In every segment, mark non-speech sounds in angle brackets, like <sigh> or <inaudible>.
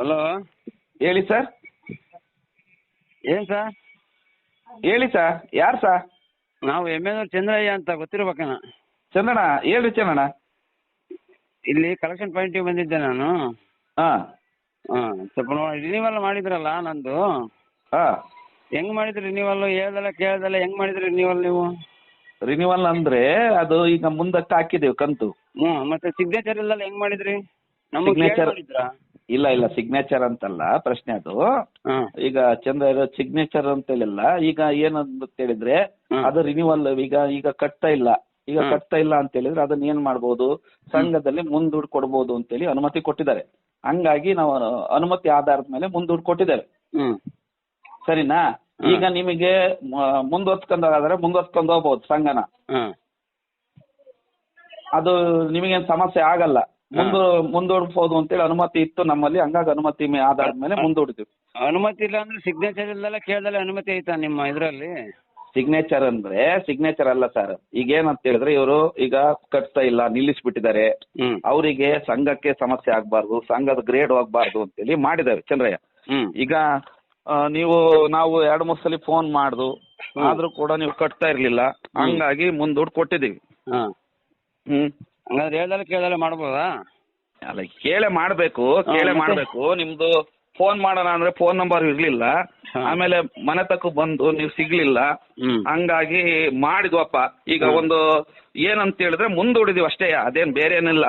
Hello ಹೇಳಿ sir ಏನು sir ಹೇಳಿ ಸರ್ ಯಾರು ಸರ್ ನಾವು ಎಮ್ಮೆದವ್ರು ಚಂದ್ರಯ್ಯ ಅಂತ ಗೊತ್ತಿರ್ಬೇಕಣ್ಣ ಚಂದಣ್ಣ ಹೇಳ್ರಿ ಚಂದಣ್ಣ ಇಲ್ಲಿ ಕಲೆಕ್ಷನ್ ಪಾಯಿಂಟ್ ಬಂದಿದ್ದೆ ನಾನು. ಹಾಂ. ಹಾಂ ಸ್ವಲ್ಪ ನೋಡಿ ರಿನಿವಲ್ ಮಾಡಿದ್ರಲ್ಲ ನಂದು. ಹಾಂ. ಹೆಂಗ್ ಮಾಡಿದ್ರಿ ರಿನಿವಲ್ ಹೇಳ್ದಲ್ಲ ಕೇಳ್ದಲ್ಲ ಹೆಂಗ್ ಮಾಡಿದ್ರಿ ರಿನಿವಲ್ ನೀವು? ರಿನಿವಲ್ ಅಂದ್ರೆ ಅದು ಈಗ ಮುಂದಕ್ಕೆ ಹಾಕಿದ್ದೇವೆ ಕಂತು. ಹ್ಞೂ ಮತ್ತೆ ಸಿಗ್ನೇಚರ್ ಇಲ್ಲ ಹೆಂಗ್ ಮಾಡಿದ್ರಿ? ನಮಗೆ Signature- ಮಾಡಿದ್ರಾ? ಇಲ್ಲ ಇಲ್ಲ ಸಿಗ್ನೇಚರ್ ಅಂತಲ್ಲ ಪ್ರಶ್ನೆ ಅದು. ಈಗ ಚಂದ್ರ ಸಿಗ್ನೇಚರ್ ಅಂತ ಹೇಳಿಲ್ಲ ಈಗ ಏನಂತ ಹೇಳಿದ್ರೆ ಅದು ರಿನಿವಲ್ ಈಗ ಈಗ ಕಟ್ತಾ ಇಲ್ಲ. ಈಗ. ಕಟ್ತಾ ಇಲ್ಲ ಅಂತ ಹೇಳಿದ್ರೆ ಅದನ್ನ ಏನ್ ಮಾಡ್ಬೋದು? ಸಂಘದಲ್ಲಿ ಮುಂದೂಡ್ ಕೊಡ್ಬೋದು ಅಂತೇಳಿ ಅನುಮತಿ ಕೊಟ್ಟಿದ್ದಾರೆ. ಹಂಗಾಗಿ ನಾವು ಅನುಮತಿ ಆಧಾರದ ಮೇಲೆ ಮುಂದೂಡ್ ಕೊಟ್ಟಿದ್ದಾರೆ ಸರಿನಾ? ಈಗ ನಿಮಗೆ ಮುಂದುವರ್ಸ್ಕೊಂಡಾದ್ರೆ ಮುಂದುವರ್ಸ್ಕೊಂಡು ಹೋಗ್ಬೋದು ಸಂಘನ. ಅದು ನಿಮಗೇನ್ ಸಮಸ್ಯೆ ಆಗಲ್ಲ. ಮುಂದು ಮುಂದೂಡ್ಬೋದು ಅಂತೇಳಿ ಅನುಮತಿ ಇತ್ತು ನಮ್ಮಲ್ಲಿ. ಹಂಗಾಗಿ ಅನುಮತಿ ಮೇ- ಆಧಾರದ ಮೇಲೆ ಮುಂದೂಡ್ತೀವಿ ಅನುಮತಿ ಇಲ್ಲ ಅಂದ್ರೆ ಸಿಗ್ನೇಚರ್ ಇಲ್ಲ ಕೇಳ್ದಲ್ಲ ಅನುಮತಿ ಐತಾ ನಿಮ್ಮ ಇದರಲ್ಲಿ? ಸಿಗ್ನೇಚರ್ ಅಂದ್ರೆ ಸಿಗ್ನೇಚರ್ ಅಲ್ಲ ಸರ್ ಈಗ ಏನಂತ ಹೇಳಿದ್ರೆ ಇವರು ಈಗ ಕಟ್ತಾ ಇಲ್ಲ ನಿಲ್ಲಿಸ್ಬಿಟ್ಟಿದ್ದಾರೆ. ಅವರಿಗೆ ಸಂಘಕ್ಕೆ ಸಮಸ್ಯೆ ಆಗ್ಬಾರ್ದು ಸಂಘದ ಗ್ರೇಡ್ ಹೋಗ್ಬಾರ್ದು ಅಂತೇಳಿ ಮಾಡಿದ್ದಾರೆ ಚಂದ್ರಯ್ಯ. ಈಗ ಆ, ನೀವು ನಾವು ಎರಡು ಮೂರು ಸಲ ಫೋನ್ ಮಾಡ್ದು ಆದ್ರೂ ಕೂಡ ನೀವು ಕಟ್ತಾ ಇರ್ಲಿಲ್ಲ. ಹಂಗಾಗಿ ಮುಂದೂಡ್ ಕೊಟ್ಟಿದ್ದೀವಿ. ಹಾಂ. ಹ್ಮ್. ಹಂಗಾದ್ರೆ ಹೇಳ್ದಲ್ಲ ಕೇಳ್ದಲ್ಲ ಮಾಡ್ಬೋದಾ? ಅಲ್ಲ ಕೇಳೆ ಮಾಡ್ಬೇಕು ಕೇಳೆ ಮತ್ತೆ? ಮಾಡ್ಬೇಕು. ನಿಮ್ದು ಫೋನ್ ಮಾಡೋಣ ಅಂದ್ರೆ ಫೋನ್ ನಂಬರ್ ಇರ್ಲಿಲ್ಲ. ಹಾ. ಆಮೇಲೆ ಮನೆ ತಕ್ಕ ಬಂದು ನೀವು ಸಿಗ್ಲಿಲ್ಲ. ಹಂಗಾಗಿ ಮಾಡಿದ್ವಪ್ಪ. ಈಗ ಒಂದು ಏನಂತ ಹೇಳಿದ್ರೆ ಮುಂದೂಡಿದೀವಿ ಅಷ್ಟೇ ಅದೇನ್ ಬೇರೆ ಏನಿಲ್ಲ.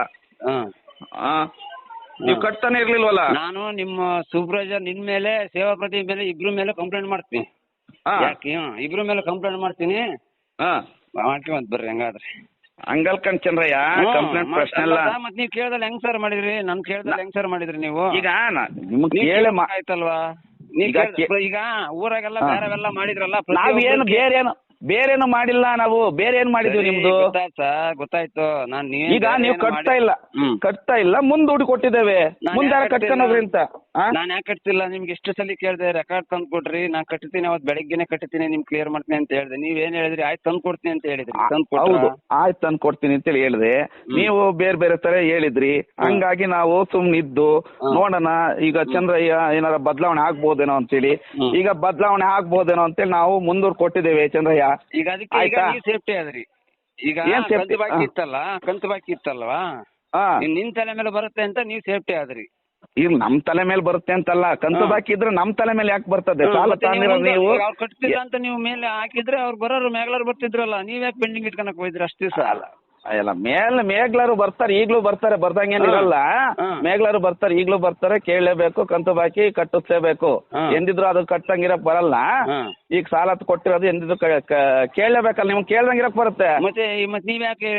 ಹಾಂ. ಆ, ನೀವು ಹಾ. ಕಟ್ತಾನೆ ಇರ್ಲಿಲ್ವಲ್ಲ? ನಾನು ನಿಮ್ಮ ಸೂಪರ್ವೈಸರ್ ನಿನ್ ಮೇಲೆ ಸೇವಾ ಪ್ರತಿ ಮೇಲೆ ಇಬ್ರು ಮೇಲೆ ಕಂಪ್ಲೇಂಟ್ ಮಾಡ್ತೀನಿ. ಹಾ. ಯಾಕೆ? ಹ್ಮ್, ಇಬ್ರ ಮೇಲೆ ಕಂಪ್ಲೇಂಟ್ ಮಾಡ್ತೀನಿ. ಹಾ. ಮಾಡ್ಕೊಂಡ್ ಬರ್ರಿ ಹಂಗಾದ್ರೆ. ಹಂಗಲ್ಕಂಡ್ ಚಂದ್ರಯ್ಯ ಕಂಪ್ಲೇಂಟ್ ಪ್ರಶ್ನೆ ಅಲ್ಲ ಮತ್ ನೀವ್ ಕೇಳ್ದಲ್ಲ ಹೆಂಗ್ ಸರ್ ಮಾಡಿದ್ರಿ? ನನ್ ಕೇಳ್ದಲ್ಲ ಹೆಂಗ್ ಸರ್ ಮಾಡಿದ್ರಿ ನೀವು? ಈಗ ನಿಮ್ಗ್ ಕೇಳೇ ಆಯ್ತಲ್ವಾ? ಈಗ ಊರಾಗೆಲ್ಲ. ಬೇರೆವೆಲ್ಲ ಮಾಡಿದ್ರಲ್ಲ ನಾವೇನು ಬೇರೆ ಏನು ಬೇರೇನು ಮಾಡಿಲ್ಲ ನಾವು ಬೇರೆ ಏನ್ ಮಾಡಿದ್ವಿ ನಿಮ್ದು? ಗೊತ್ತಾಯ್ತು ನಾನ್ ಈಗ ನೀವು ಕಟ್ತಾ ಇಲ್ಲ ಕಟ್ತಾ ಇಲ್ಲ ಮುಂದೂಡಿ ಕೊಟ್ಟಿದ್ದೇವೆ. ಮುಂದೆ ಹೋಗ್ರಿ ಅಂತ? ಆ? ನಾನ್ ಯಾಕೆ ಕಟ್ತಿಲ್ಲ? ನಿಮ್ಗೆ ಎಷ್ಟು ಸಲ ಕೇಳ್ದೆ ರೆಕಾರ್ಡ್ ತಂದು ಕೊಡ್ರಿ. ನಾನ್ ಕಟ್ತೀನಿ ಅವತ್ ಬೆಳಗ್ಗೆನೆ ಕಟ್ತೀನಿ ನಿಮ್ ಕ್ಲಿಯರ್ ಮಾಡ್ತೀನಿ ಅಂತ ಹೇಳ್ದೆ. ನೀವ್ ಏನ್ ಹೇಳಿದ್ರಿ? ಆಯ್ತು ತಂದು ಕೊಡ್ತೀನಿ ಅಂತ ಹೇಳಿದ್ರಿ. ತಂದು ಹೌದು. ಆಯ್ತು ತಂದು ಕೊಡ್ತೀನಿ ಅಂತೇಳಿ ಹೇಳಿದೆ. ನೀವು ಬೇರೆ ಬೇರೆ ತರ ಹೇಳಿದ್ರಿ. ಹಂಗಾಗಿ ನಾವು ಸುಮ್ನಿದ್ದು ಹ್ಮ್. ನೋಡೋಣ. ಈಗ ಚಂದ್ರಯ್ಯ ಏನಾರ ಬದಲಾವಣೆ ಆಗ್ಬೋದೇನೋ ಅಂತೇಳಿ. ಹೇಳಿ ಈಗ ಬದಲಾವಣೆ ಆಗ್ಬೋದೇನೋ ಅಂತೇಳಿ ನಾವು ಮುಂದೂರ್ ಕೊಟ್ಟಿದ್ದೇವೆ ಚಂದ್ರಯ್ಯ. ಈಗ ಅದಕ್ಕೆ ಈಗ ಆಯ್ತಾ? ನೀವು ಸೇಫ್ಟಿ ಆದ್ರಿ. ಈಗ ಏನ್ safety? ಕಂತು ಬಾಕಿ ಹಾ. ಇತ್ತಲ್ಲ? ಕಂತು ಬಾಕಿ ಇತ್ತಲ್ವಾ? ಹಾ. ನಿನ್ ತಲೆ ಮೇಲೆ ಬರುತ್ತೆ ಅಂತ ನೀವು ಸೇಫ್ಟಿ ಆದ್ರಿ. ಈಗ ನಮ್ ತಲೆ ಮೇಲೆ ಬರುತ್ತೆ ಅಂತಲ್ಲ ಕಂತು. ಬಾಕಿ ಇದ್ರೆ ನಮ್ ತಲೆ ಮೇಲೆ ಯಾಕೆ ಬರ್ತದೆ? ಸಾಲ ನೀವು ಕಟ್ತಿಲ್ಲ ಅಂತ ನೀವು ಮೇಲೆ ಹಾಕಿದ್ರೆ ಅವ್ರು ಬರೋರು ಮೇಗಳರು ಬರ್ತಿದ್ರಲ್ಲ ನೀವ್ ಯಾಕೆ ಪೆಂಡಿಂಗ್ ಇಟ್ಕೊಳಕ್ ಹೋಯಿದ್ರಿ ಅಷ್ಟೇ ಸಾಲ. ಅಲ್ಲ ಅಲ್ಲ ಮೇಲ್ ಮೇಗ್ಲರು ಬರ್ತಾರೆ ಈಗ್ಲೂ ಬರ್ತಾರೆ ಬರ್ದಂಗೇನಿರಲ್ಲ ಇರಲ್ಲ. ಮೇಗ್ಲರು ಬರ್ತಾರೆ ಈಗ್ಲೂ ಬರ್ತಾರೆ ಕೇಳಲೇಬೇಕು ಕಂತು ಬಾಕಿ ಕಟ್ಟಿಸ್ಲೇಬೇಕು. ಎಂದಿದ್ರು ಅದು ಕಟ್ಟಂಗಿರಕ್ ಬರಲ್ಲ. ಈಗ ಸಾಲ ಕೊಟ್ಟಿರೋದು ಎಂದಿದ್ರು ಕೇಳಲೇಬೇಕಲ್ಲ ನಿಮ್ಗೆ ಕೇಳ್ದಂಗಿರಕ್ ಬರುತ್ತೆ. ಮತ್ತೆ ಮತ್ತೆ ಮತ್ ನೀವ್ ಯಾಕೆ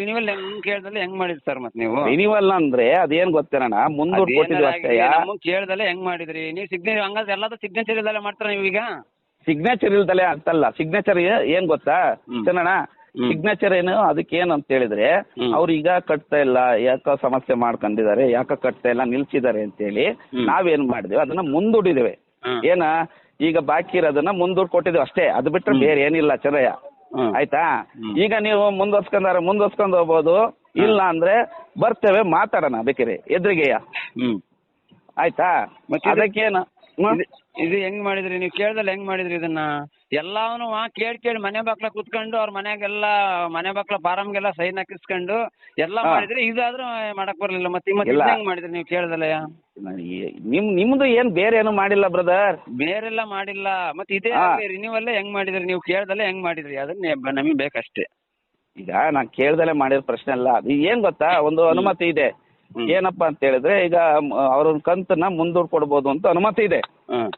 ರಿನಿವಲ್ ಕೇಳ್ದಲ್ಲ ಹೆಂಗ್ ಮಾಡಿದ್ರಿ ಸರ್ ಮತ್ತೆ ನೀವು? ರಿನಿವಲ್ ಅಂದ್ರೆ ಅದೇನ್ ಗೊತ್ತೇನ ಮುಂದೂಡ್ ಕೊಟ್ಟಿದ್ವಿ ಅಷ್ಟೇ. ಕೇಳ್ದಲ್ಲ ಹೆಂಗ್ ಮಾಡಿದ್ರಿ? ನೀವು ಸಿಗ್ನೇಚರ್ ಹಂಗಾದ್ರೆ ಎಲ್ಲಾದ್ರೂ ಸಿಗ್ನೇಚರ್ ಇಲ್ದಲ್ಲ ಮಾಡ್ತಾರ ನೀವೀಗ? ಸಿಗ್ನೇಚರ್ ಇಲ್ದಲೆ ಅಂತಲ್ಲ. ಸಿಗ್ನೇಚರ್ ಏನ್ ಗೊತ್ತಾ. ಚೆನ್ನಣ್ಣ. ಸಿಗ್ನೇಚರ್ ಏನು? ಅದಕ್ಕೆ ಏನು ಅಂತ ಹೇಳಿದ್ರೆ ಅವರು ಈಗ ಕಟ್ತಾ ಇಲ್ಲ ಯಾಕೋ ಸಮಸ್ಯೆ ಮಾಡ್ಕೊಂಡಿದ್ದಾರೆ ಯಾಕೋ ಕಟ್ತಾ ಇಲ್ಲ ನಿಲ್ಸಿದ್ದಾರೆ ಅಂತ ಹೇಳಿ ನಾವೇನ್ ಮಾಡಿದ್ವಿ? ಅದನ್ನ ಮುಂದೂಡಿದೇವೆ. ಏನ? ಈಗ ಬಾಕಿ ಇರೋದನ್ನ ಮುಂದೂಡ್ ಕೊಟ್ಟಿದ್ದೇವೆ ಅಷ್ಟೇ. ಅದು ಬಿಟ್ರೆ ಬೇರೆ ಏನಿಲ್ಲ ಚರಯ್ಯ ಆಯ್ತಾ? ಈಗ ನೀವು ಮುಂದುವರ್ಸ್ಕೊಂಡಾರ ಮುಂದುವರ್ಸ್ಕೊಂಡ್ ಹೋಗ್ಬೋದು. ಇಲ್ಲ ಅಂದ್ರೆ ಬರ್ತೇವೆ ಮಾತಾಡೋಣ ಬೇಕಿರಿ ಎದುರಿಗೆಯ. ಆಯ್ತಾ? ಅದಕ್ಕೇನು? ಇದು ಹೆಂಗ್ ಮಾಡಿದ್ರಿ? ನೀವು ಕೇಳ್ದಲ್ಲ ಹೆಂಗ್ ಮಾಡಿದ್ರಿ ಇದನ್ನ? ಎಲ್ಲಾನು ಕೇಳಿ ಕೇಳಿ ಮನೆ ಬಾಕ್ಲ ಕುತ್ಕೊಂಡು ಅವ್ರ ಮನೆಗೆಲ್ಲ ಮನೆ ಬಾಕ್ಲ ಫಾರಮ್ಗೆಲ್ಲ ಸೈನ್ ಹಾಕಿಸ್ಕೊಂಡು ಎಲ್ಲ ಮಾಡಿದ್ರೆ ಇದಾದ್ರೂ ಮಾಡಕ್ ಬರ್ಲಿಲ್ಲ ಮತ್ತೆ ಮತ್ತೆ ಇಲ್ಲ. ಹೆಂಗ್ ಮಾಡಿದ್ರಿ ನೀವು ಕೇಳ್ದಲ್ಲ ನಿಮ್ ನಿಮ್ದು ಏನ್ ಬೇರೆ ಏನು ಮಾಡಿಲ್ಲ ಬ್ರದರ್ ಬೇರೆಲ್ಲ ಮಾಡಿಲ್ಲ. ಮತ್ತೆ ಇದೇ ಹಾ. ರಿನ್ಯೂವಲ್ ಹೆಂಗ್ ಮಾಡಿದ್ರಿ? ನೀವು ಕೇಳ್ದಲ್ಲ ಹೆಂಗ್ ಮಾಡಿದ್ರಿ? ಅದನ್ನ ನಮಗೆ ಬೇಕಷ್ಟೇ. ಈಗ ನಾ ಕೇಳ್ದಲೆ ಮಾಡಿರೋ ಪ್ರಶ್ನೆ ಅಲ್ಲ. ಅದು ಏನ್ ಗೊತ್ತಾ? ಒಂದು ಅನುಮತಿ ಇದೆ. ಹ್ಮ್. ಏನಪ್ಪಾ ಅಂತ ಹೇಳಿದ್ರೆ ಈಗ ಅವ್ರ ಕಂತನ್ನ ಮುಂದೂಡ್ ಕೊಡ್ಬೋದು ಅಂತ ಅನುಮತಿ ಇದೆ.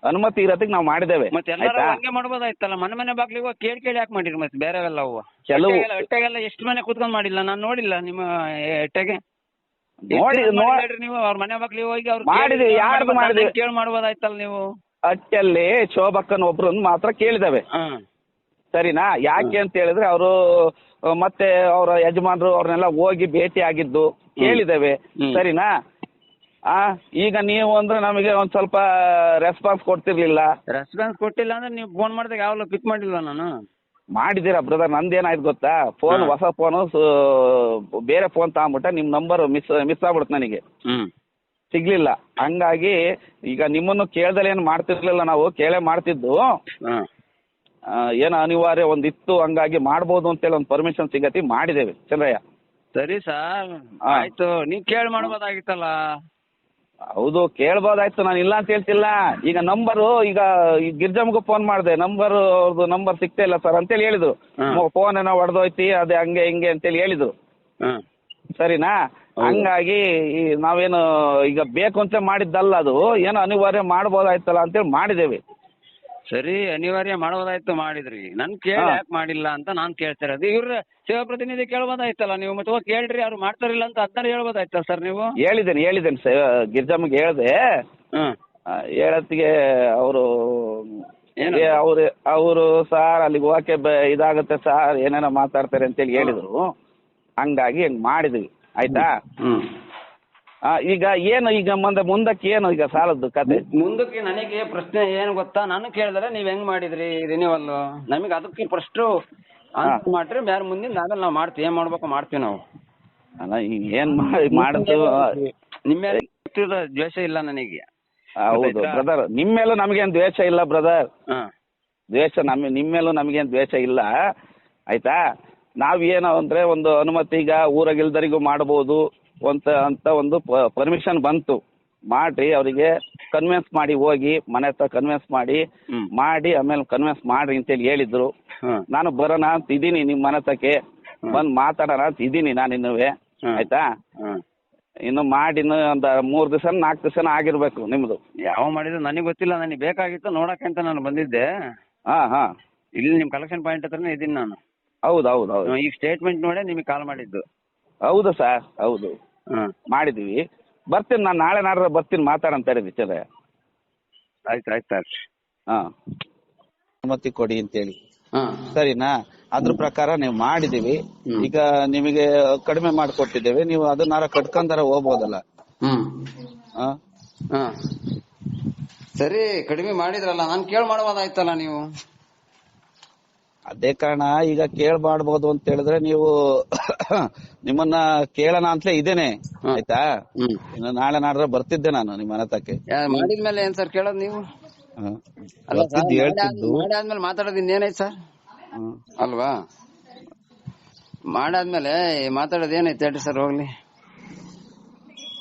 ಅನುಮತಿ ಇರೋದಕ್ಕೆ ನಾವು ಮಾಡಿದ್ದೇವೆ. ಮತ್ತೆ ಎಲ್ಲರೂ ಆಯ್ತಾ? ಹಂಗೆ ಮಾಡ್ಬೋದಾಯ್ತಲ್ಲ ಮನೆ ಮನೆ ಬಾಗ್ಲಿಗೆ ಹೋಗಿ ಕೇಳಿ ಕೇಳಿ ಯಾಕೆ ಮಾಡಿರಿ ಮತ್ತೆ? ಬೇರೆವೆಲ್ಲ ಹೂವು ಕೆಲವು- ಎಟ್ಟೆಗೆಲ್ಲ ಎಷ್ಟು ಮನೆ ಕುತ್ಕೊಂಡ್ ಮಾಡಿಲ್ಲ ನಾನು ನೋಡಿಲ್ಲ ನಿಮ್ಮ ಎಟ್ಟೆಗೆ ನೋಡಿ ಎಷ್ಟು ನೋ ಮಾಡಿದ್ರಿ ನೀವು? ಅವ್ರ ಮನೆ ಬಾಗ್ಲಿಗೆ ಹೋಗಿ ಅವ್ರು ಮಾಡಿದ್ವಿ, ಯಾರ್ದು ಮಾಡಿದ್ವಿ? ಕೇಳಿ ಮಾಡ್ಬೋದಾಯ್ತಲ್ಲ ನೀವು? ಅಟ್ಟಲ್ಲಿ ಶೋಭಕ್ಕನ್ ಒಬ್ರನ್ನ ಮಾತ್ರ ಕೇಳಿದಾವೆ ಹ್ಮ್ ಸರಿನಾ? ಯಾಕೆ ಅಂತ ಹೇಳಿದ್ರೆ ಅವರು ಮತ್ತೆ ಅವರ ಯಜಮಾನರು ಅವ್ರನ್ನೆಲ್ಲ ಹೋಗಿ ಭೇಟಿ ಆಗಿದ್ದು ಕೇಳಿದ್ದೇವೆ. ಹ್ಮ್. ಸರಿನಾ? ಆ ಈಗ ನೀವು ಅಂದ್ರೆ ನಮಗೆ ಒಂದ್ ಸ್ವಲ್ಪ ರೆಸ್ಪಾನ್ಸ್ ಕೊಡ್ತಿರ್ಲಿಲ್ಲ. ರೆಸ್ಪಾನ್ಸ್ ಕೊಟ್ಟಿಲ್ಲ ಅಂದ್ರೆ ನೀವು ಫೋನ್ ಮಾಡಿದಾಗ ಯಾವಾಗ್ಲೂ ಪಿಕ್ ಮಾಡಿಲ್ಲ ನಾನು? ಮಾಡಿದ್ದೀರಾ ಬ್ರದರ್ ನಂದೇನಾಯ್ತು ಗೊತ್ತಾ? ಫೋನ್. ಹೊಸ ಫೋನು ಬೇರೆ ಫೋನ್ ತಗೊಂಬಿಟ್ಟೆ ನಿಮ್ ನಂಬರ್ ಮಿಸ್ ಮಿಸ್ ಆಗ್ಬಿಡುತ್ತೆ ನನಗೆ. ಹ್ಮ್. ಸಿಗ್ಲಿಲ್ಲ. ಹಂಗಾಗಿ ಈಗ ನಿಮ್ಮನ್ನು ಕೇಳ್ದಲ್ಲಿ ಏನು ಮಾಡ್ತಿರ್ಲಿಲ್ಲ ನಾವು ಕೇಳೇ ಮಾಡ್ತಿದ್ದು. ಹಾಂ. ಆ, ಏನೋ ಅನಿವಾರ್ಯ ಒಂದಿತ್ತು ಹಂಗಾಗಿ ಮಾಡ್ಬೋದು ಅಂತೇಳಿ ಒಂದು ಪರ್ಮಿಷನ್ ಸಿಗತಿ ಮಾಡಿದ್ದೇವೆ ಚಂದ್ರಯ್ಯ. ಸರಿ ಸರ್. ಆಯ್ತು ನೀವ್ ಕೇಳಿ ಮಾಡ್ಬೋದಾಗಿತ್ತಲ್ಲ. ಹೌದು ಕೇಳ್ಬೋದಾಯ್ತು ನಾನು ಇಲ್ಲ ಅಂತ ಹೇಳ್ತಿಲ್ಲ. ಈಗ ನಂಬರು ಈಗ ಈ ಗಿರ್ಜಮ್ಗೂ ಫೋನ್ ಮಾಡಿದೆ. ನಂಬರ್ ಅವ್ರದ್ದು ನಂಬರ್ ಸಿಗ್ತಾ ಇಲ್ಲ ಸರ್ ಅಂತೇಳಿ ಹೇಳಿದ್ರು. ಹ್ಮ್. ಫೋನ್ ಏನೋ ಹೊಡೆದೋಯ್ತಿ ಅದೇ ಹಂಗೆ ಹಿಂಗೆ ಅಂತೇಳಿ ಹೇಳಿದ್ರು. ಹಾಂ. ಸರಿನಾ? ಹಂಗಾಗಿ ಈ ನಾವೇನು ಈಗ ಬೇಕು ಅಂತ ಮಾಡಿದ್ದಲ್ಲ ಅದು ಏನೋ ಅನಿವಾರ್ಯ ಮಾಡ್ಬೋದಾಯ್ತಲ್ಲ ಅಂತೇಳಿ ಮಾಡಿದ್ದೇವೆ. ಸರಿ ಅನಿವಾರ್ಯ ಮಾಡೋದಾಯ್ತು ಮಾಡಿದ್ರಿ. ನನ್ ಕೇಳಿ ಹಾ. ಯಾಕೆ ಮಾಡಿಲ್ಲ ಅಂತ ನಾನ್ ಕೇಳ್ತಾ ಇರೋದು. ಇವ್ರ ಸೇವಾ ಪ್ರತಿನಿಧಿ ಕೇಳ್ಬೋದಾಯ್ತಲ್ಲ ನೀವು? ಮತ್ತೆ ಹೋಗಿ ಕೇಳ್ರಿ ಅವ್ರು ಮಾಡ್ತಾರಿಲ್ಲ ಅಂತ ಅದನ್ನ ಹೇಳ್ಬೋದಾಯ್ತಲ್ಲ ಸರ್ ನೀವು? ಹೇಳಿದ್ದೇನೆ ಹೇಳಿದ್ದೇನೆ ಸ ಗಿರ್ಜಮ್ಮಗೆ ಹೇಳಿದೆ. ಹ್ಮ್ ಹೇಳತ್ತಿಗೆ ಅವರು ಏನು? ಅವ್ರು ಅವರು ಸಾರ್ ಅಲ್ಲಿಗೆ ಹೋಗಕ್ಕೆ ಬ- ಇದಾಗುತ್ತೆ ಸಾರ್ ಏನೇನೋ ಮಾತಾಡ್ತಾರೆ ಅಂತೇಳಿ ಹೇಳಿದ್ರು. ಹಂಗಾಗಿ ಹಂಗ್ ಮಾಡಿದ್ವಿ. ಆಯ್ತಾ? ಹ್ಮ್. ಆ, ಈಗ ಏನು ಈಗ ಮುಂದೆ ಮುಂದಕ್ಕೆ ಏನು ಈಗ ಸಾಲದ್ದು ಕತೆ? ಮುಂದಕ್ಕೆ ನನಗೆ ಪ್ರಶ್ನೆ ಏನು ಗೊತ್ತಾ? ನಾನು ಕೇಳಿದ್ರೆ ನೀವ್ ಹೆಂಗ್ ಮಾಡಿದ್ರಿ ರಿನಿವಲ್ ನಮಗೆ ಅದಕ್ಕೆ ಫಸ್ಟ್ ಆನ್ಸರ್ ಮಾಡ್ರಿ ಬೇರೆ ಮುಂದಿನ ಆಮೇಲೆ ನಾವು ಮಾಡ್ತೀವಿ. ಏನ್ ಮಾಡ್ಬೇಕು ಮಾಡ್ತೀವಿ ನಾವು. ಅಲ್ಲ ಈಗ ಏನ್ ಮಾಡಿ ಮಾಡುದು? ನಿಮ್ಮ ಮೇಲೆ ದ್ವೇಷ ಇಲ್ಲ ನನಗೆ. ಹೌದು. ಗೊತ್ತಾಯ್ತಾ? ಬ್ರದರ್ ನಿಮ್ಮ ಮೇಲೂ ನಮಗೇನು ದ್ವೇಷ ಇಲ್ಲ ಬ್ರದರ್ ಹಾ. ದ್ವೇಷ ನಮ್ಮ ನಿಮ್ಮ ಮೇಲೂ ನಮಗೇನು ದ್ವೇಷ ಇಲ್ಲ. ಆಯ್ತಾ? ನಾವೇನು ಅಂದ್ರೆ ಒಂದು ಅನುಮತಿ ಈಗ ಊರಾಗಿಲ್ದರಿಗೂ ಮಾಡ್ಬೋದು. ಅಂತ ಅಂತ ಒಂದು ಪರ್ಮಿಷನ್ ಬಂತು. ಮಾಡ್ರಿ ಅವರಿಗೆ ಕನ್ವಿನ್ಸ್ ಮಾಡಿ ಹೋಗಿ ಮನೆ ಹತ್ರ ಕನ್ವಿನ್ಸ್ ಮಾಡಿ ಮಾಡಿ ಆಮೇಲೆ ಕನ್ವಿನ್ಸ್ ಮಾಡ್ರಿ ಅಂತೇಳಿ ಹೇಳಿದ್ರು. ನಾನು ಬರೋಣ ಅಂತ ಇದ್ದೀನಿ ನಿಮ್ಮ ಮನೆ ಹತ್ರಕ್ಕೆ. ಬಂದ್ ಮಾತಾಡೋಣ ಅಂತ ಇದ್ದೀನಿ ನಾನು ಇನ್ನುವೆ ಆಯ್ತಾ. ಇನ್ನು ಮಾಡಿ ಇನ್ನು ಒಂದ್ ಮೂರ್ ದಿವಸ ನಾಲ್ಕು ದಿವಸ ಆಗಿರ್ಬೇಕು ನಿಮ್ದು. ಯಾವ ಮಾಡಿದ್ರು ನನಗೆ ಗೊತ್ತಿಲ್ಲ ನನಗೆ ಬೇಕಾಗಿತ್ತು ನೋಡಕ್ಕೆ ಅಂತ ನಾನು ಬಂದಿದ್ದೆ. ಹಾ ಹಾ. ಇಲ್ಲಿ ನಿಮ್ ಕಲೆಕ್ಷನ್ ಪಾಯಿಂಟ್ ಹತ್ರನೇ ಇದ್ದೀನಿ ನಾನು. ಹೌದು ಹೌದು ಹೌದು. ಈ ಸ್ಟೇಟ್ಮೆಂಟ್ ನೋಡೇ ನಿಮಗೆ ಕಾಲ್ ಮಾಡಿದ್ದು. ಹೌದು ಸರ್ ಹೌದು. ಹ್ಮ್ ಮಾಡಿದೀವಿ. ಬರ್ತೀನಿ ನಾನು ನಾಳೆ ನಾಡ್ರೆ ಬರ್ತೀನಿ ಮಾತಾಡಂತ ಹೇಳಿದ್ವಿ ಚದ ಆಯ್ತು ಆಯ್ತು ಆಯ್ತು ಹಾಂ. ಅನುಮತಿ ಕೊಡಿ ಅಂತೇಳಿ. ಹಾಂ. ಸರಿನಾ? ಅದ್ರ ಪ್ರಕಾರ ನೀವು ಮಾಡಿದೀವಿ ಈಗ ನಿಮಗೆ ಕಡಿಮೆ ಮಾಡಿಕೊಟ್ಟಿದ್ದೇವೆ. ನೀವು ಅದನ್ನಾರ ಕಟ್ಕೊಂಡಾರ ಹೋಗ್ಬೋದಲ್ಲ. ಹ್ಮ್. ಆ? ಹಾ. ಸರಿ ಕಡಿಮೆ ಮಾಡಿದ್ರಲ್ಲ ನಾನು ಕೇಳಿ ಮಾಡ್ಬೋದಾಯ್ತಲ್ಲ ನೀವು. ಅದೇ ಕಾರಣ ಈಗ ಕೇಳ್ಬಾಡ್ಬೋದು ಅಂತ ಹೇಳಿದ್ರೆ ನೀವು <coughs> ನಿಮ್ಮನ್ನ ಕೇಳೋಣ ಅಂತಲೇ ಇದೇನೆ ಆಯ್ತಾ? ಇನ್ನು ನಾಳೆ ನಾಡ್ರೆ ಬರ್ತಿದ್ದೆ ನಾನು ನಿಮ್ಮ ಮನೆ ತಕ್ಕೆ ಮಾಡಿದ್ಮೇಲೆ ಏನ್ ಸರ್ ಕೇಳೋದು ನೀವು? ಮಾಡಾದ್ಮೇಲೆ ಮಾತಾಡೋದು ಇನ್ನೇನೈತ್ ಸರ್. ಅಲ್ವಾ? ಮಾಡಾದ್ಮೇಲೆ ಮಾತಾಡೋದು ಏನೈತೆ ಹೇಳಿ ಸರ್ ಹೋಗ್ಲಿ.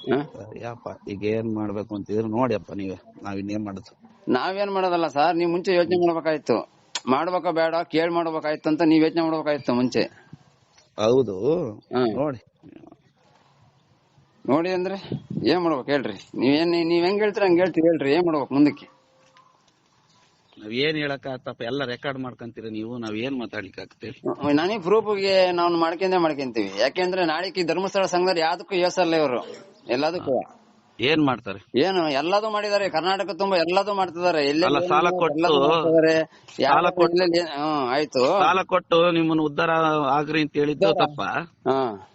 ಹಾ? ಸರಿಯಪ್ಪ ಈಗ ಏನ್ ಮಾಡ್ಬೇಕು ಅಂತಿದ್ರೆ ನೋಡಿಯಪ್ಪ ನೀವೇ ನಾವ್. ಇನ್ನೇನ್ ಮಾಡೋದು? ನಾವೇನ್ ಮಾಡೋದಲ್ಲ ಸರ್ ನೀವು ಮುಂಚೆ ಯೋಚನೆ ಮಾಡ್ಬೇಕಾಯ್ತು. ಮಾಡ್ಬೇಕಾ ಬೇಡ ಕೇಳ್ ಮಾಡ್ಬೇಕಾಯ್ತು ಅಂತ ನೀವ್ ಯೋಚನೆ ಮಾಡ್ಬೇಕಾಯ್ತು ಮುಂಚೆ. ಹೌದು. ನೋಡಿ. ನೋಡಿ ಅಂದ್ರೆ ಏನ್ ಮಾಡ್ಬೇಕು ಹೇಳ್ರಿ. ನೀವೇನ್ ನೀವ್ ಹೆಂಗ್ ಹೇಳ್ತೀರ ಹಂಗ ಹೇಳ್ತೀವಿ ಹೇಳ್ರಿ ಏನ್ ಮಾಡ್ಬೇಕು ಮುಂದಕ್ಕೆ? ನಾವ್ ಏನ್ ಹೇಳಕ್ ಆತಪ್ಪ ಎಲ್ಲ ರೆಕಾರ್ಡ್ ಮಾಡ್ಕೊಂತೀರ ನೀವು ನಾವ್ ಏನ್ ಮಾತಾಡ್ಲಿಕ್ಕೆ ಆಗ್ತೇವೆ? ನನಗೆ ಪ್ರೂಫ್ಗೆ ನಾವು ಮಾಡ್ಕೊಂಡೇ ಮಾಡ್ಕೊಂತೀವಿ. ಯಾಕೆಂದ್ರೆ ನಾಳೆಗೆ ಧರ್ಮಸ್ಥಳ ಸಂಘದಲ್ಲಿ ಯಾವ್ದಕ್ಕೂ ಯೋಸಲ್ಲ ಇವರು. ಎಲ್ಲದಕ್ಕೂ. ಏನ್ ಮಾಡ್ತಾರೆ? ಏನು ಎಲ್ಲದೂ ಮಾಡಿದಾರೆ ಕರ್ನಾಟಕ ತುಂಬಾ ಎಲ್ಲದೂ ಮಾಡ್ತಿದ್ದಾರೆ. ಎಲ್ಲೆಲ್ಲಿ ಅಲ್ಲ, ಸಾಲ ಕೊಟ್ಟು- ಸಾಲ ಕೊಟ್ಟು- ಹ್ಮ್ ಆಯ್ತು. ಸಾಲ ಕೊಟ್ಟು ನಿಮ್ಮನ್ನ ಉದ್ಧಾರ ಆಗ್ರಿ ಅಂತ ಹೇಳಿದ್ದು ತಪ್ಪ? ಹಾ?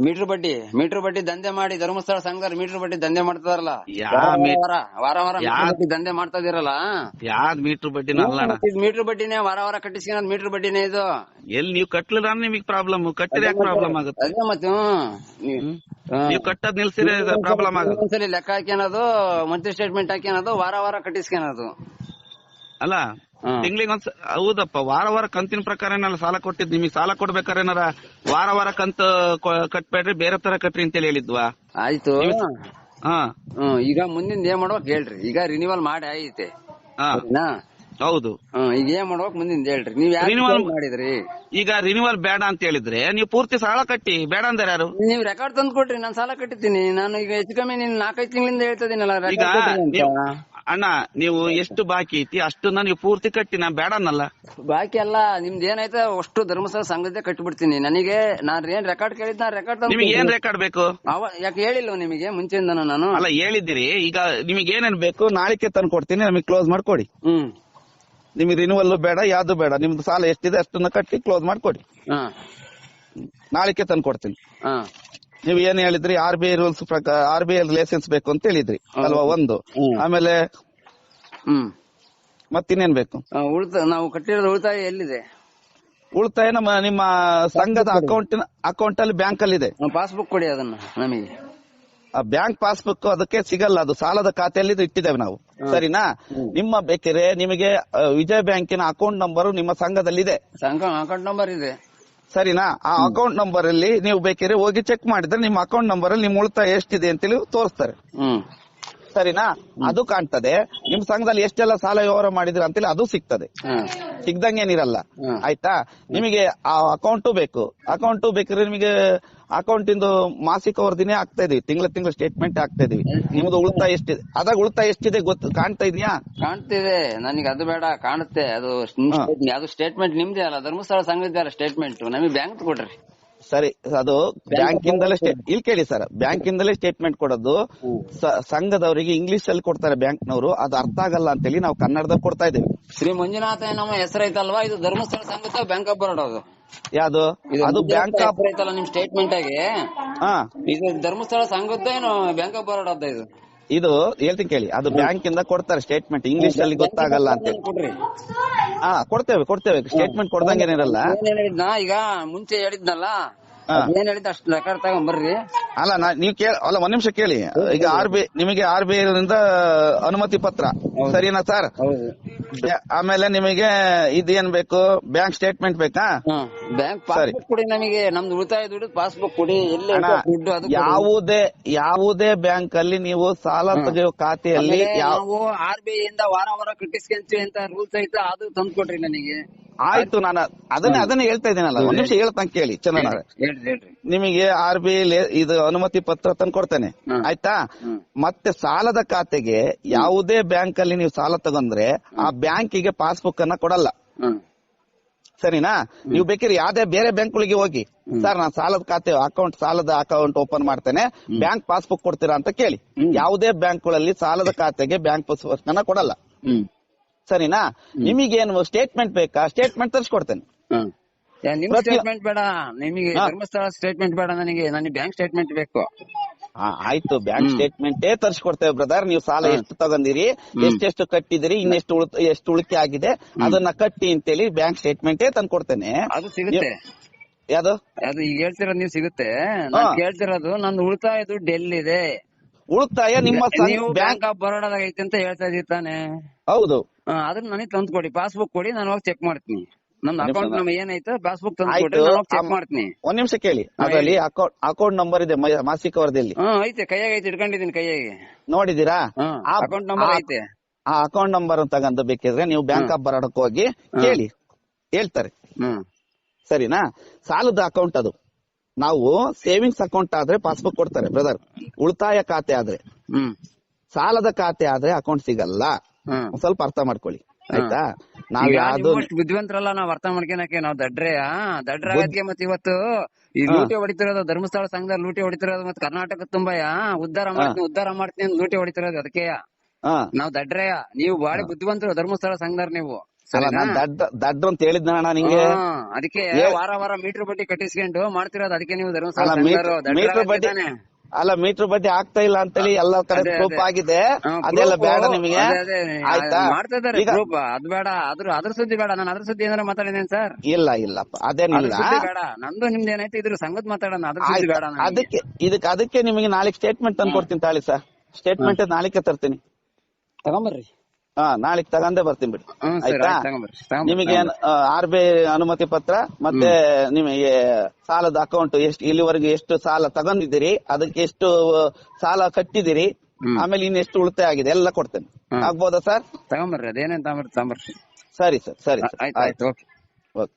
ಮೀಟರ್ ಬಡ್ಡಿ ಮೀಟರ್ ಬಡ್ಡಿ ದಂಧೆ ಮಾಡಿ ಧರ್ಮಸ್ಥಳ ಸಂಘದ ಮೀಟರ್ ಬಡ್ಡಿ ದಂಧೆ ಮಾಡ್ತಿದಾರಲ್ಲ? ಯಾ ವಾರ ವಾರ ಯಾ- ದಂಧೆ ಮಾಡ್ತಾ ಇದೀರಲ್ಲ? ಯಾವ್ದ್ ಮೀಟರ್ ಬಡ್ಡಿನ ಅಲ್ಲ ಮೀಟರ್ ಬಡ್ಡಿನೇ ವಾರ ವಾರ ಕಟ್ಟಿಸ್ಕೊಂಡ್ ಮೀಟರ್ ಬಡ್ಡಿನೇ ಇದು. ಎಲ್ಲಿ ನೀವು ಕಟ್ಲಿಲ್ಲ ನಿಮಗ್ ಪ್ರಾಬ್ಲಮ್ ಕಟ್ಟಿದ್ರೆ ಯಾಕೆ ಪ್ರಾಬ್ಲಮ್ ಆಗುತ್ತೆ? ಅದೇ ಮತ್ತೆ ನೀವ್- ಕಟ್ಟದ್ ನಿಲ್ಸಿದ್ರೆ ಪ್ರಾಬ್ಲಮ್ ಆಗುತ್ತೆ. ಒಂದ್ಸಲಿ ಲೆಕ್ಕ ಹಾಕ್ಯನದು ಮಂತ್ರಿ ಸ್ಟೇಟ್ಮೆಂಟ್ ಹಾಕ್ಯನದು ವಾರ ವಾರ ಕಟ್ಟಿಸ್ಕೊಳೋದು ಅಲ್ಲ. ತಿಂಗಳಿಗೆ ಒಂದ್ ಹೌದಪ್ಪ ವಾರ ವಾರ ಕಂತಿನ ಪ್ರಕಾರ ಸಾಲ ಕೊಟ್ಟಿದ್ ನಿಮಗೆ ಸಾಲ ಕೊಡ್ಬೇಕಾದ್ರೆ ಏನಾರ ವಾರ ವಾರ ಕಂತ ಕಟ್ಬೇಡ್ರಿ ಬೇರೆ ತರ ಕಟ್ರಿ ಅಂತೇಳಿ ಹೇಳಿದ್ವಾ? ಆಯ್ತು. ಹಾ. ಈಗ ಮುಂದಿನ ಏನ್ ಮಾಡ್ಬೇಕು ಹೇಳ್ರಿ. ಈಗ ರಿನಿವಲ್ ಮಾಡಿ ಐತೆ. ಹೌದು. ಈಗ ಏನ್ ಮಾಡ್ಬೇಕು ಮುಂದಿನ ಹೇಳ್ರಿ. ನೀವ್ ರಿನಿವಲ್ ಮಾಡಿದ್ರಿ? ಈಗ ರಿನಿವಲ್ ಬೇಡ ಅಂತ ಹೇಳಿದ್ರೆ ನೀವು ಪೂರ್ತಿ ಸಾಲ ಕಟ್ಟಿ ಬೇಡ ಅಂದ್ರೆ ಯಾರು? ನೀವ್ ರೆಕಾರ್ಡ್ ತಂದು ಕೊಟ್ರಿ ನಾನು ಸಾಲ ಕಟ್ಟಿದ್ದೀನಿ. ನಾನು ಈಗ ಹೆಚ್ಚು ಕಮ್ಮಿ ನೀನ್ ನಾಲ್ಕೈದು ತಿಂಗಳಿಂದ ಹೇಳ್ತಿದ್ದೀನಲ್ಲ ಈಗ ಅಣ್ಣ ನೀವು ಎಷ್ಟು ಬಾಕಿ ಐತಿ? ಅಷ್ಟನ್ನ ನೀವು ಪೂರ್ತಿ ಕಟ್ಟಿ ನಾ ಬೇಡ ಅನ್ನಲ್ಲ ಬಾಕಿ ಅಲ್ಲ ನಿಮ್ದು ಏನೈತೆ ಅಷ್ಟು ಧರ್ಮಸ್ಥಳ ಸಂಘದೇ ಕಟ್ಟಿಬಿಡ್ತೀನಿ ನನಗೆ ನಾನ್ ಏನ್ ರೆಕಾರ್ಡ್ ಕೇಳಿದ್ ನಾ ರೆಕಾರ್ಡ್ ನಿಮ್ಗೆ ಏನ್ ರೆಕಾರ್ಡ್ ಬೇಕು? ಯಾಕೆ ಹೇಳಿಲ್ಲ ನಿಮಗೆ? ಮುಂಚೆಯಿಂದ ನಾನು. ಅಲ್ಲ ಹೇಳಿದ್ದೀರಿ. ಈಗ ನಿಮಗೆ ಏನೇನ್ ಬೇಕು ನಾಳಿಕೆ ತಂದು ಕೊಡ್ತೀನಿ ನಮಗೆ ಕ್ಲೋಸ್ ಮಾಡ್ಕೊಡಿ. ಹ್ಮ್. ನಿಮಗೆ ರಿನಿವಲ್ ಬೇಡ ಯಾವ್ದು ಬೇಡ. ನಿಮ್ದು ಸಾಲ ಎಷ್ಟಿದೆ ಅಷ್ಟನ್ನ ಕಟ್ಟಿ ಕ್ಲೋಸ್ ಮಾಡ್ಕೊಡಿ. ಹಾ. ನಾಳಿಕೆ ತಂದು ಕೊಡ್ತೀನಿ ಹಾ. ನೀವು ಏನ್ ಹೇಳಿದ್ರಿ ಆರ್ ಬಿ ಐ ರೂಲ್ಸ್ ಪ್ರಕಾರ ಆರ್ ಬಿ ಐ ಲೈಸೆನ್ಸ್ ಬೇಕು ಅಂತ ಹೇಳಿದ್ರಿ ಅಲ್ವಾ ಒಂದು. ಆಮೇಲೆ ಹ್ಮ್ ಮತ್ತಿನ್ನೇನ್ ಬೇಕು? ನಾವು ಕಟ್ಟಿರೋದು ಉಳಿತಾಯ ಎಲ್ಲಿದೆ? ಉಳಿತಾಯ ನಮ್ಮ ನಿಮ್ಮ ಸಂಘದ ಅಕೌಂಟ್ ಅಕೌಂಟ್ ಅಲ್ಲಿ ಬ್ಯಾಂಕ್ ಅಲ್ಲಿ ಇದೆ. ಪಾಸ್ಬುಕ್ ಕೊಡಿ ಅದನ್ನ ನಮಗೆ. ಬ್ಯಾಂಕ್ ಪಾಸ್ಬುಕ್ ಅದಕ್ಕೆ ಸಿಗಲ್ಲ ಅದು ಸಾಲದ ಖಾತೆಯಲ್ಲಿ ಇದು ಇಟ್ಟಿದ್ದೇವೆ ನಾವು. ಸರಿನಾ? ನಿಮ್ಮ ಬೇಕಿದ್ರೆ ನಿಮಗೆ ವಿಜಯ ಬ್ಯಾಂಕಿನ ಅಕೌಂಟ್ ನಂಬರ್ ನಿಮ್ಮ ಸಂಘದಲ್ಲಿದೆ. ಸಂಘ ಅಕೌಂಟ್ ನಂಬರ್ ಇದೆ. ಸರಿನಾ? ಆ ಅಕೌಂಟ್ ನಂಬರ್ ಅಲ್ಲಿ ನೀವು ಬೇಕಿದ್ರೆ ಹೋಗಿ ಚೆಕ್ ಮಾಡಿದ್ರೆ ನಿಮ್ಮ ಅಕೌಂಟ್ ನಂಬರ್ ಅಲ್ಲಿ ನಿಮ್ಮ ಉಳಿತಾಯ ಎಷ್ಟಿದೆ ಅಂತೇಳಿ ತೋರಿಸ್ತಾರೆ. ಸರಿನಾ? ಅದು ಕಾಣ್ತದೆ. ನಿಮ್ ಸಂಘದಲ್ಲಿ ಎಷ್ಟೆಲ್ಲ ಸಾಲ ವ್ಯವಹಾರ ಮಾಡಿದ್ರ ಅಂತೇಳಿ ಅದು ಸಿಗ್ತದೆ. ಸಿಗ್ದಂಗೇನಿರಲ್ಲ. ಆಯ್ತಾ? ನಿಮಗೆ ಆ ಅಕೌಂಟು ಬೇಕು. ಅಕೌಂಟು ಬೇಕಾದ್ರೆ ನಿಮಗೆ ಅಕೌಂಟ್ ಇಂದು ಮಾಸಿಕ ವರದಿನೇ ಆಗ್ತಾ ಇದೀವಿ ತಿಂಗಳ ತಿಂಗಳ ಸ್ಟೇಟ್ಮೆಂಟ್ ಆಗ್ತಾ ಇದೀವಿ ನಿಮ್ದು ಉಳಿತಾಯ ಎಷ್ಟಿದೆ? ಅದಾಗ ಉಳಿತಾಯ ಎಷ್ಟಿದೆ ಗೊತ್ತು? ಕಾಣ್ತಾ ಇದೆಯಾ? ಕಾಣ್ತಿದೆ ನನಗೆ ಅದು ಬೇಡ ಕಾಣುತ್ತೆ. ಅದು ಅದು ಸ್ಟೇಟ್ಮೆಂಟ್ ನಿಮ್ದೇ ಅಲ್ಲ. ಧರ್ಮಸ್ಥಳ ಸಂಘದ ಸ್ಟೇಟ್ಮೆಂಟ್ ನಮಗೆ ಬ್ಯಾಂಕ್ ಕೊಡ್ರಿ. ಸರಿ ಅದು ಬ್ಯಾಂಕ್ ಇಂದಲೇ ಇಲ್ಲಿ ಕೇಳಿ ಸರ್ ಬ್ಯಾಂಕ್ ಇಂದಲೇ ಸ್ಟೇಟ್ಮೆಂಟ್ ಕೊಡೋದು ಸಂಘದವರಿಗೆ ಇಂಗ್ಲಿಷ್ ಅಲ್ಲಿ ಕೊಡ್ತಾರೆ ಬ್ಯಾಂಕ್ ನವರು ಅದು ಅರ್ಥ ಆಗಲ್ಲ ಅಂತ ಹೇಳಿ ನಾವು ಕನ್ನಡದಾಗ ಕೊಡ್ತಾ ಇದ್ದೀವಿ. ಶ್ರೀ ಮಂಜುನಾಥ ನಮ್ಮ ಹೆಸರೈತಲ್ವಾ? ಇದು ಧರ್ಮಸ್ಥಳ ಸಂಘದ ಬ್ಯಾಂಕ್ ಆಫ್ ಬರೋಡ ಅದು. ಯಾವ್ದು? ಅದು ಬ್ಯಾಂಕ್ ಆಫ್ ಐತಲ್ಲ ನಿಮ್ ಸ್ಟೇಟ್ಮೆಂಟ್ ಆಗಿ? ಹಾ. ಇದು ಧರ್ಮಸ್ಥಳ ಸಂಘದ ಏನು ಬ್ಯಾಂಕ್ ಆಫ್ ಬರೋಡ ಇದು? ಇದು ಹೇಳ್ತೀನಿ ಕೇಳಿ ಅದು ಬ್ಯಾಂಕ್ ಇಂದ ಕೊಡ್ತಾರೆ ಸ್ಟೇಟ್ಮೆಂಟ್ ಇಂಗ್ಲಿಷ್ ಅಲ್ಲಿ ಗೊತ್ತಾಗಲ್ಲ ಅಂತ ಕೊಡ್ರಿ. ಕೊಡ್ತೇವೆ ಕೊಡ್ತೇವೆ. ಸ್ಟೇಟ್ಮೆಂಟ್ ಕೊಡ್ದಂಗೇನಿರಲ್ಲ ಏನ್ ನಾ ಈಗ ಮುಂಚೆ ಹೇಳಿದ್ನಲ್ಲ ಏನ್ ಹೇಳಿದ್ದ ಅಷ್ಟು ಲೆಕ್ಕ ತಗೊಂಬರ್ರಿ. ಅಲ್ಲ ನಾ ನೀವು ಕೇಳ ಅಲ್ಲ ಒಂದ್ ನಿಮಿಷ ಕೇಳಿ. ಈಗ ಆರ್ ಬಿ ನಿಮಗೆ ಆರ್ ಬಿ ಅನುಮತಿ ಪತ್ರ. ಸರಿನಾ ಸರ್? ಆಮೇಲೆ ನಿಮಗೆ ಇದೇನ್ ಬೇಕು? ಬ್ಯಾಂಕ್ ಸ್ಟೇಟ್ಮೆಂಟ್ ಬೇಕಾ? ಬ್ಯಾಂಕ್. ಪಾಸ್ಬುಕ್ ಕೊಡಿ ನಮಗೆ. ನಮ್ದು ಉಳಿತಾಯ ದುಡ್ಡು ಪಾಸ್ಬುಕ್ ಕೊಡಿ. ಎಲ್ಲಿ ದುಡ್ಡು ಅದು ಯಾವುದೇ ಯಾವುದೇ ಬ್ಯಾಂಕ್ ಅಲ್ಲಿ ನೀವು ಸಾಲ ತೆಗೆಯೋ ಖಾತೆಯಲ್ಲಿ ಯಾವ ನಾವು ಆರ್ ಬಿ ಐ ಇಂದ ವಾರ ವಾರ ಕಟ್ಟಿಸ್ಕೊಂತೀವಿ ಅಂತ ರೂಲ್ಸ್ ಐತೆ ಅದು ತಂದ್ಕೊಡ್ರಿ ನನಗೆ. ಆಯ್ತು ನಾನು ಅದನ್ನೇ ಅದನ್ನೇ ಹೇಳ್ತಾ ಇದ್ದೀನಲ್ಲ ಒಂದ್ ನಿಮಿಷ ಹೇಳ್ತಾನೆ ಕೇಳಿ ಚಂದನ. ನಿಮಗೆ ಆರ್ ಬಿ ಐ ಇದು ಅನುಮತಿ ಪತ್ರ ತಂದು ಕೊಡ್ತೇನೆ. ಆಯ್ತಾ? ಮತ್ತೆ ಸಾಲದ ಖಾತೆಗೆ ಯಾವುದೇ ಬ್ಯಾಂಕ್ ಅಲ್ಲಿ ನೀವು ಸಾಲ ತಗೊಂಡ್ರೆ ಆ ಬ್ಯಾಂಕಿಗೆ ಪಾಸ್ಬುಕ್ ಅನ್ನ ಕೊಡಲ್ಲ. ಸರಿನಾ? ನೀವು ಬೇಕಿದ್ರೆ ಯಾವ್ದೇ ಬೇರೆ ಬ್ಯಾಂಕ್ಗಳಿಗೆ ಹೋಗಿ. ಸರ್ ನಾನು ಸಾಲದ ಖಾತೆ ಅಕೌಂಟ್ ಸಾಲದ ಅಕೌಂಟ್ ಓಪನ್ ಮಾಡ್ತೇನೆ. ಬ್ಯಾಂಕ್ ಪಾಸ್ಬುಕ್ ಕೊಡ್ತೀರಾ ಅಂತ ಕೇಳಿ. ಯಾವುದೇ ಬ್ಯಾಂಕ್ಗಳಲ್ಲಿ ಸಾಲದ ಖಾತೆಗೆ ಬ್ಯಾಂಕ್ ಪಾಸ್ಬುಕ್ ಅನ್ನ ಕೊಡಲ್ಲ. ಸರಿನಾ? ನಿಮಗೇನು ಸ್ಟೇಟ್ಮೆಂಟ್ ಬೇಕಾ? ಸ್ಟೇಟ್ಮೆಂಟ್ ತರಿಸ್ಕೊಡ್ತೇನೆ. ನಿಮ್ ಪ್ರತಿ- ಸ್ಟೇಟ್ಮೆಂಟ್ ಬೇಡ. ನಿಮಗೆ ಹಾ. ಧರ್ಮಸ್ಥಳ ಸ್ಟೇಟ್ಮೆಂಟ್ ಬೇಡ ನನಗೆ. ನನಗೆ ಬ್ಯಾಂಕ್ ಸ್ಟೇಟ್ಮೆಂಟ್ ಬೇಕು. ಆ, ಆಯ್ತು. ಬ್ಯಾಂಕ್ ಸ್ಟೇಟ್ಮೆಂಟೇ ತರಿಸ್ಕೊಡ್ತೇವೆ ಬ್ರದರ್ ನೀವು ಸಾಲ ಎಷ್ಟು ತಗೊಂಡಿರಿ ಎಷ್ಟೆಷ್ಟು ಕಟ್ಟಿದಿರಿ ಇನ್ನೆಷ್ಟು ಉಳಿತ ಎಷ್ಟು ಉಳಿಕೆ ಆಗಿದೆ ಅದನ್ನ ಕಟ್ಟಿ ಅಂತೇಳಿ ಬ್ಯಾಂಕ್ ಸ್ಟೇಟ್ಮೆಂಟೇ ತಂದು ಕೊಡ್ತೇನೆ ಅದು ಸಿಗುತ್ತೆ. ಯಾವ್ದು? ಅದು ಈಗ ಹೇಳ್ತಿರೋದು ನೀವು ಸಿಗುತ್ತೆ. ನಾನು ಹಾ. ಕೇಳ್ತಿರೋದು ನನ್ನ ಉಳಿತಾಯ ದುಡ್ಡು ಎಲ್ಲಿದೆ? ಉಳಿತಾಯ ನಿಮ್ಮ ನೀವು ಬ್ಯಾಂಕ್ ಬ್ಯಾಂಕ್ ಆಫ್ ಬರೋಡಾದಾಗ ಐತೆ ಅಂತ ಹೇಳ್ತಾ ಇದೀವಿ ತಾನೆ. ಹೌದು. ಹಾ, ಅದನ್ನ ನನಗೆ ತಂದು ಕೊಡಿ. ಪಾಸ್ಬುಕ್ ಕೊಡಿ ನಾನು ಹೋಗಿ ಚೆಕ್ ಮಾಡ್ತೀನಿ. ನಮ್ದು ಅಕೌಂಟ್ ನಮ್ಮ ಏನೈತೆ ಪಾಸ್ಬುಕ್ ತಂದು. ಕೊಡಿ ನಾನು ಹೋಗಿ ಚೆಕ್ ಮಾಡ್ತೀನಿ. ಒಂದ್ ನಿಮಿಷ ಕೇಳಿ. ಅದರಲ್ಲಿ ಅಕೌಂಟ್ ಅಕೌಂಟ್ ನಂಬರ್ ಇದೆ ಮಾಸಿಕ ವರದಿಯಲ್ಲಿ. ಹ್ಮ್ ಐತೆ ಕೈಯಾಗ ಐತೆ ಇಟ್ಕೊಂಡಿದ್ದೀನಿ ಕೈಯಾಗೆ. ನೋಡಿದೀರಾ ಅಕೌಂಟ್ ನಂಬರ್ ಐತೆ. ಆ ಅಕೌಂಟ್ ನಂಬರ್ ತಗೊಂಡು ಬೇಕಿದ್ರೆ ನೀವು ಬ್ಯಾಂಕ್ ಆಫ್ ಬರೋಡಕ್ಕೆ ಹೋಗಿ ಕೇಳಿ. ಹೇಳ್ತಾರೆ. ಹ್ಮ್ ಸರಿನಾ? ಸಾಲದ ಅಕೌಂಟ್ ಅದು. ನಾವು ಸೇವಿಂಗ್ಸ್ ಅಕೌಂಟ್ ಆದ್ರೆ ಪಾಸ್ಬುಕ್ ಕೊಡ್ತಾರೆ ಬ್ರದರ್ ಉಳಿತಾಯ ಖಾತೆ ಆದ್ರೆ. ಹ್ಮ್. ಸಾಲದ ಖಾತೆ ಆದ್ರೆ ಅಕೌಂಟ್ ಸಿಗಲ್ಲ. ಸ್ವಲ್ಪ ಅರ್ಥ ಮಾಡ್ಕೊಳ್ಳಿ. ಆಯ್ತಾ? ನಾವ್ ಯಾವ್ದು ಬುದ್ಧಿವಂತರಲ್ಲ ನಾವ್ ಅರ್ಥ ಮಾಡ್ಕೊಳಕ್ಕೆ ನಾವ್ ದಡ್ರೆಯ ದಡ್ರ ಆಗದ್ಕೆ ಮತ್ ಇವತ್ತು ಈ ಲೂಟಿ ಹೊಡಿತಿರೋದು ಧರ್ಮಸ್ಥಳ ಸಂಘದಲ್ಲಿ ಲೂಟಿ ಹೊಡಿತಿರೋದು ಮತ್ತೆ ಕರ್ನಾಟಕ ತುಂಬಾ ಉದ್ದಾರ ಮಾಡ್ತೀನಿ ಉದ್ದಾರ ಮಾಡ್ತೀನಿ ಅಂತ ಲೂಟಿ ಹೊಡಿತಿರೋದು ಅದಕ್ಕೆ ನಾವ್ ದಡ್ರೆಯ ನೀವು ಬಾಳಿ ಬುದ್ಧಿವಂತರು ಧರ್ಮಸ್ಥಳ ಸಂಘದಾರ ನೀವು. ದಡ್ಡ ಅಂತ ಹೇಳಿದ್ನ ಅಣ್ಣ ನಿಂಗೆ? ಅದಕ್ಕೆ ವಾರ ವಾರ ಮೀಟರ್ ಬಡ್ಡಿ ಕಟ್ಟಿಸ್ಕೊಂಡು ಮಾಡ್ತಿರೋದು ಅದಕ್ಕೆ ನೀವು ಧರ್ಮಸ್ಥಳ ಮೀಟರ್ ಬಡ್ಡಿ? ಅಲ್ಲ ಮೀಟರ್ ಬಡ್ಡಿ ಆಗ್ತಾ ಇಲ್ಲ ಅಂತೇಳಿ ಎಲ್ಲಾ ಕಡೆ ಪ್ರೂಫ್ ಆಗಿದೆ. ಅದೆಲ್ಲ ಬೇಡ ನಿಮಗೆ. ಆಯ್ತಾ? ಈಗ ಗ್ರೂಪ್ ಅದ್ ಬೇಡ ಅದ್ರ ಅದ್ರ ಸುದ್ದಿ ಬೇಡ. ನಾನು ಅದ್ರ ಸುದ್ದಿ ಏನಾರ ಮಾತಾಡಿದ್ದೇನೆ ಸರ್? ಇಲ್ಲ ಇಲ್ಲಪ್ಪ. ಅದೇನಿಲ್ಲ ಬೇಡ. ನಂದು ನಿಮ್ದು ಏನೈತೆ ಇದ್ರ ಸಂಗತ್ ಮಾತಾಡೋಣ. ಅದ್ರ ಸುದ್ದಿ. ಬೇಡ. ಅದಕ್ಕೆ ಇದಕ್ಕೆ ಅದಕ್ಕೆ ನಿಮಗೆ ನಾಳೆ ಸ್ಟೇಟ್ಮೆಂಟ್ ತಂದು ಕೊಡ್ತೀನಿ ತಾಳಿ ಸರ್. ಸ್ಟೇಟ್ಮೆಂಟ್ ನಾಳೆಗೆ ತರ್ತೀನಿ. ತಗೊಂಬರ್ರಿ. ಹಾ ನಾಳಿಗ್ ತಗೊಂಡೇ ಬರ್ತೀನಿ ಬಿಡಿ. ಹ್ಮ್ ಸರಿ ಆಯ್ತಾ? ಆಯ್ತು, ತಗೊಂಬರ್ರಿ ತಗೊಂಬರ್ರಿ, ನಿಮಗೆ ಆರ್ ಬಿ ಐ ಅನುಮತಿ ಪತ್ರ ಮತ್ತೆ ನಿಮಗೆ ಸಾಲದ ಅಕೌಂಟ್ ಎಷ್ಟು ಇಲ್ಲಿವರೆಗೆ ಎಷ್ಟು ಸಾಲ ತಗೊಂಡಿದ್ದೀರಿ ಅದಕ್ಕೆ ಎಷ್ಟು ಸಾಲ ಕಟ್ಟಿದಿರಿ ಆಮೇಲೆ ಇನ್ನು ಎಷ್ಟು ಉಳಿತಾಯ ಆಗಿದೆ ಎಲ್ಲ ಕೊಡ್ತೇನೆ. ಹ್ಮ್. ಆಗ್ಬೋದಾ ಸರ್? ತಗೊಂಬರ್ರಿ ಅದೇನೇನ್ ತಗೊಂಬರ್ರಿ ತಗೊಂಬರ್ರಿ ಸರಿ ಸರ್ ಸರಿ ಸರ್. ಆಯ್ತು ಆಯ್ತು. ಓಕೆ. ಓಕೆ.